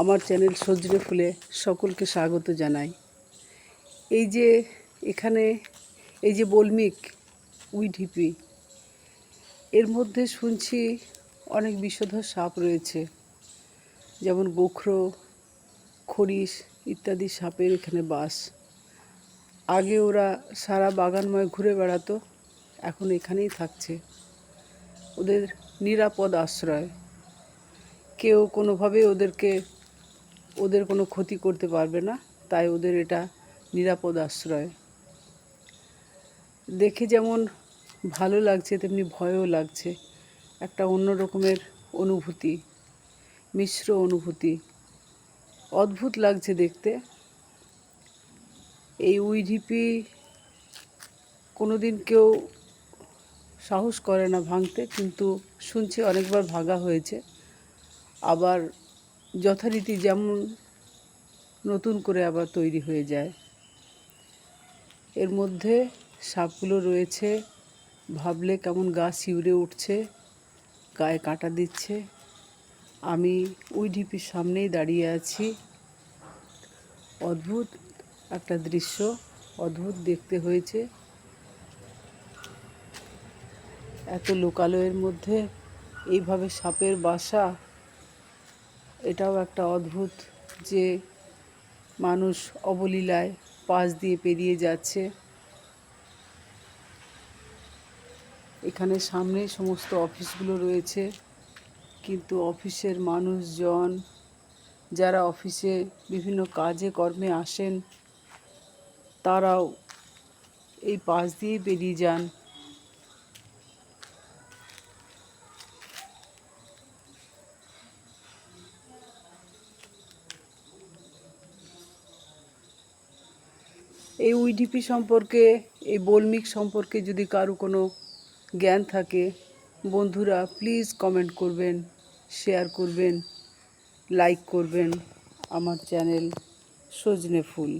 আমার চ্যানেল সজনে ফুলে সকলকে স্বাগত জানাই। এই যে এখানে, এই যে বলমিক উইঢিপি এর মধ্যে শুনছি অনেক বিষধর সাপ রয়েছে, যেমন গোখরো, খরিশ ইত্যাদি সাপের এখানে বাস। আগে ওরা সারা বাগানময় ঘুরে বেড়াতো, এখন এখানেই থাকছে। ওদের নিরাপদ আশ্রয়। কেউ কোনোভাবে ওদেরকে ওদের কোনো ক্ষতি করতে পারবে না, তাই ওদের এটা নিরাপদ আশ্রয়। দেখে যেমন ভালো লাগছে, তেমনি ভয়ও লাগছে। একটা অন্য রকমের অনুভূতি, মিশ্র অনুভূতি। অদ্ভুত লাগছে দেখতে। এই উইঢিপি কোনো দিন কেউ সাহস করে না ভাঙতে, কিন্তু শুনছি অনেকবার ভাঙা হয়েছে। আবার যথারীতি যেমন নতুন করে আবার তৈরি হয়ে যায়। এর মধ্যে সাপগুলো রয়েছে, ভাবলে কেমন গা শিউরে উঠছে, গায়ে কাঁটা দিচ্ছে। আমি ওই ঢিপির সামনেই দাঁড়িয়ে আছি। অদ্ভুত একটা দৃশ্য, অদ্ভুত দেখতে হয়েছে। এত লোকালয়ের মধ্যে এইভাবে সাপের বাসা এটাও একটা অদ্ভুত যে মানুষ অবলীলায় পাশ দিয়ে পেরিয়ে যাচ্ছে। এখানে সামনে সমস্ত অফিসগুলো রয়েছে, কিন্তু অফিসের মানুষজন, যারা অফিসে বিভিন্ন কাজে কর্মে আসেন, তারাও এই পাশ দিয়ে বেরিয়ে যান। এই উইডিপি সম্পর্কে, এই বলমিক সম্পর্কে যদি কারও কোনো জ্ঞান থাকে, বন্ধুরা প্লিজ কমেন্ট করবেন শেয়ার করবেন লাইক করবেন আমার চ্যানেল সজনে ফুল।